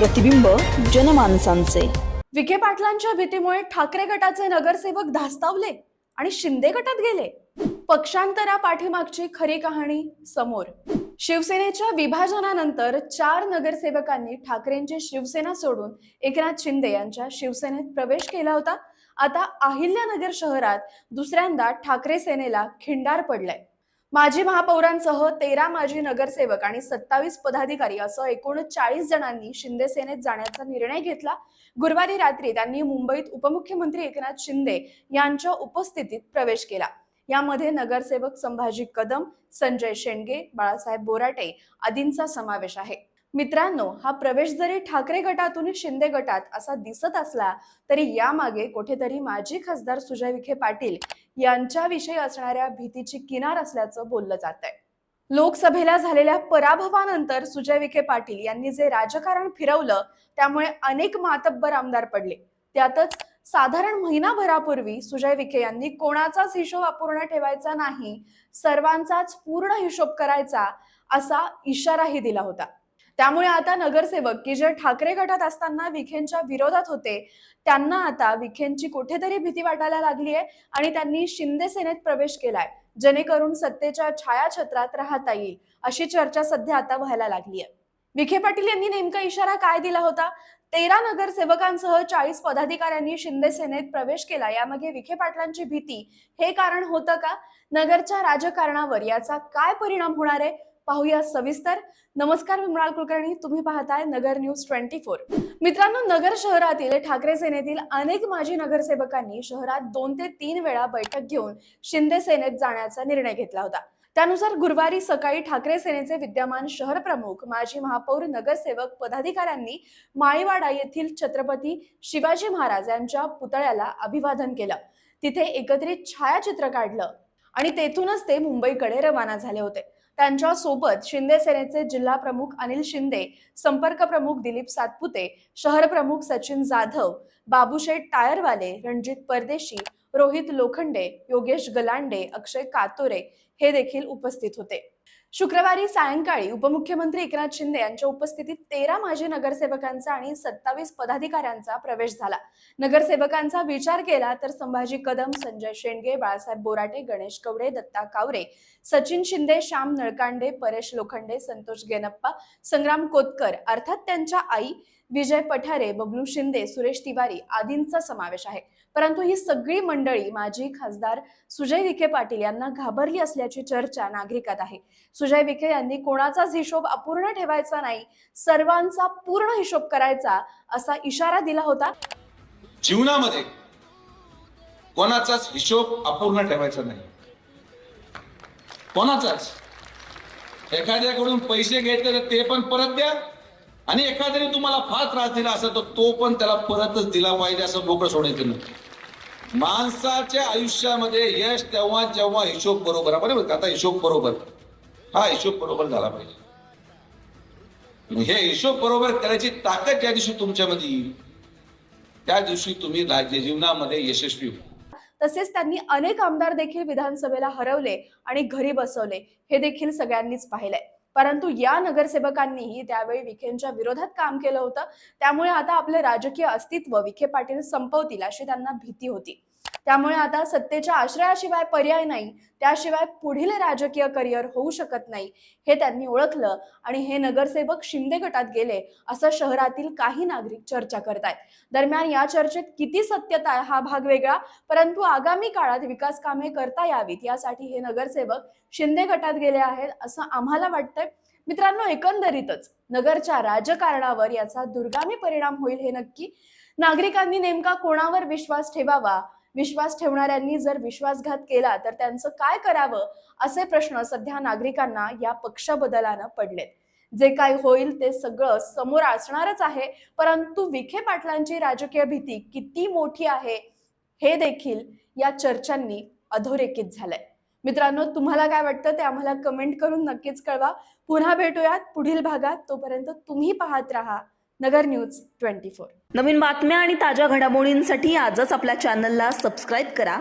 प्रतिबिंब जनमानसांचे. विखे पाटलांच्या भीतीमुळे ठाकरे गटाचे नगरसेवक धास्तावले आणि शिंदे गटात गेले. पक्षांतरा पाठीमागची खरी कहाणी समोर. शिवसेनेच्या विभाजनानंतर चार नगरसेवकांनी ठाकरेंची शिवसेना सोडून एकनाथ शिंदे यांच्या शिवसेनेत प्रवेश केला होता. आता अहिल्यानगर शहरात दुसऱ्यांदा ठाकरे सेनेला खिंडार पडलाय. माजी महापौरांसह तेरा माजी नगरसेवक आणि सत्तावीस पदाधिकारी असं एकूण चाळीस जणांनी शिंदे सेनेत जाण्याचा निर्णय घेतला. गुरुवारी रात्री त्यांनी मुंबईत उपमुख्यमंत्री एकनाथ शिंदे यांच्या उपस्थितीत प्रवेश केला. यामध्ये नगरसेवक संभाजी कदम संजय शेंडगे बाळासाहेब बोराटे आदींचा समावेश आहे. मित्रांनो हा प्रवेश जरी ठाकरे गटातून शिंदे गटात असा दिसत असला तरी यामागे कुठेतरी माजी खासदार सुजय विखे पाटील यांच्याविषयी असणाऱ्या भीतीची किनार असल्याचं बोललं जात आहे लोकसभेला झालेल्या पराभवानंतर सुजय विखे पाटील यांनी जे राजकारण फिरवलं त्यामुळे अनेक मातब्बर आमदार पडले. त्यातच साधारण महिनाभरापूर्वी सुजय विखे यांनी कोणाचाच हिशोब अपूर्ण ठेवायचा नाही सर्वांचाच पूर्ण हिशोब करायचा असा इशाराही दिला होता. त्यामुळे आता नगरसेवक की जे ठाकरे गटात असताना विखेंच्या विरोधात होते. त्यांना आता विखेंची कुठेतरी भीती वाटायला लागली आहे आणि त्यांनी शिंदे सेनेत प्रवेश केलाय जेणेकरून सत्तेच्या छायाछत्रात राहता येईल अशी चर्चा सध्या आता व्हायला लागली आहे विखे पाटील यांनी नेमका इशारा काय दिला होता? तेरा नगरसेवकांसह चाळीस पदाधिकाऱ्यांनी शिंदे सेनेत प्रवेश केला यामागे विखे पाटलांची भीती हे कारण होतं का? नगरच्या राजकारणावर याचा काय परिणाम होणार आहे? पाहूया सविस्तर. नमस्कार मी मृणाल कुलकर्णी. तुम्ही पाहताय नगर न्यूज ट्वेंटी फोर. मित्रांनो नगर शहरातील ठाकरे सेनेतील अनेक माजी नगरसेवकांनी शहरात दोन ते तीन वेळा बैठक घेऊन शिंदे सेनेत जाण्याचा निर्णय घेतला होता. त्यानुसार गुरुवारी सकाळी ठाकरे सेनेचे विद्यमान शहर प्रमुख माजी महापौर नगरसेवक पदाधिकाऱ्यांनी माळीवाडा येथील छत्रपती शिवाजी महाराज यांच्या पुतळ्याला अभिवादन केलं. तिथे एकत्रित छायाचित्र काढलं आणि तेथूनच ते मुंबईकडे रवाना झाले होते. त्यांच्यासोबत शिंदे सेनेचे जिल्हा प्रमुख अनिल शिंदे संपर्क प्रमुख दिलीप सातपुते शहर प्रमुख सचिन जाधव बाबूशेठ टायरवाले रणजित परदेशी रोहित लोखंडे योगेश गलांडे अक्षय कातोरे हे देखील उपस्थित होते. शुक्रवारी सायंकाळी उपमुख्यमंत्री एकनाथ शिंदे यांच्या उपस्थितीत तेरा माजी नगरसेवकांचा आणि सत्तावीस पदाधिकाऱ्यांचा प्रवेश झाला. नगरसेवकांचा विचार केला तर संभाजी कदम संजय शेंडगे बाळासाहेब बोराटे गणेश कवडे दत्ता कावरे सचिन शिंदे श्याम नळकांडे परेश लोखंडे संतोष गेनप्पा संग्राम कोतकर अर्थात त्यांच्या आई विजय पठारे बबलू शिंदे सुरेश तिवारी आदींचा समावेश आहे. परंतु ही सगळी मंडळी माजी खासदार सुजय विखे पाटील यांना घाबरली असल्याची चर्चा नागरिकात आहे. सुजय विखे यांनी कोणाचाच हिशोब अपूर्ण ठेवायचा नाही सर्वांचा पूर्ण हिशोब करायचा असा इशारा दिला होता. जीवनामध्ये कोणाचाच हिशोब अपूर्ण ठेवायचा नाही. कोणाचाच? एखाद्याकडून पैसे घेतले तर ते पण परत द्या आणि एखाद्याने तुम्हाला फार त्रास दिला असेल तर तो पण त्याला परतच दिला पाहिजे असं मोकळं सोडायचं नाही. माणसाच्या आयुष्यामध्ये यश तेव्हा जेव्हा हिशोब बरोबर आता हिशोब बरोबर. हा हिशोब बरोबर झाला पाहिजे. हे हिशोब बरोबर करायची ताकद ज्या दिवशी तुमच्यामध्ये येईल त्या दिवशी तुम्ही राज्य जीवनामध्ये यशस्वी व्हाल तसेच त्यांनी अनेक आमदार देखील विधानसभेला हरवले आणि घरी बसवले हे देखील सगळ्यांनीच पाहिलंय. परंतु या नगरसेवकांनीही त्यावेळी विखेंच्या विरोधात काम केलं होतं त्यामुळे आता आपले राजकीय अस्तित्व विखे पाटील संपवतील अशी त्यांना भीती होती. त्यामुळे आता सत्तेच्या आश्रयाशिवाय पर्याय नाही. त्याशिवाय पुढील राजकीय करिअर होऊ शकत नाही. हे त्यांनी ओळखलं आणि हे नगरसेवक शिंदे गटात गेले असं शहरातील काही नागरिक चर्चा करतायत. दरम्यान या चर्चेत किती सत्यता हा भाग वेगळा परंतु आगामी काळात विकास कामे करता यावीत. यासाठी हे नगरसेवक शिंदे गटात गेले आहेत असं आम्हाला वाटतंय. मित्रांनो एकंदरीतच नगरच्या राजकारणावर याचा दुर्गामी परिणाम होईल हे नक्की नागरिकांनी नेमका कोणावर विश्वास ठेवावा? विश्वास ठेवणाऱ्यांनी जर विश्वासघात केला तर त्यांचं काय करावं? असे प्रश्न सध्या नागरिकांना या पक्ष बदलानं पडलेत. जे काय होईल ते सगळं समोर असणारच आहे परंतु विखे पाटलांची राजकीय भीती किती मोठी आहे हे देखील या चर्चांनी अधोरेखित झालंय. मित्रांनो तुम्हाला काय वाटतं ते आम्हाला कमेंट करून नक्कीच कळवा. पुन्हा भेटूयात पुढील भागात. तोपर्यंत तुम्ही पाहत राहा. Nagar news twenty four. नवीन बातम्या आणि ताज्या घडामोडींसाठी आजच आपल्या चॅनलला सबस्क्राईब करा.